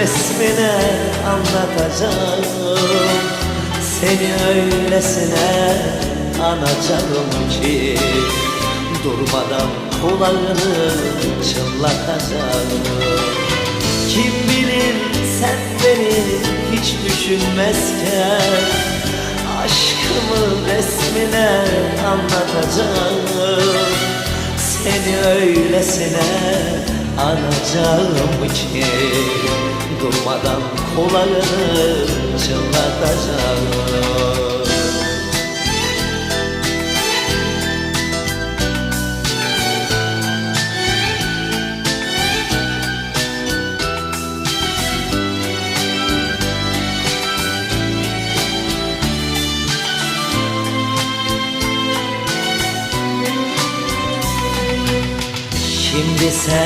Resmine anlatacağım. Seni öylesine anacağım ki Durmadan kulağını çınlatacağım. Kim bilir sen beni hiç düşünmezken Aşkımı resmine anlatacağım. Seni öylesine anacağım ki Durmadan kolayını çınlatacağım. Şimdi sen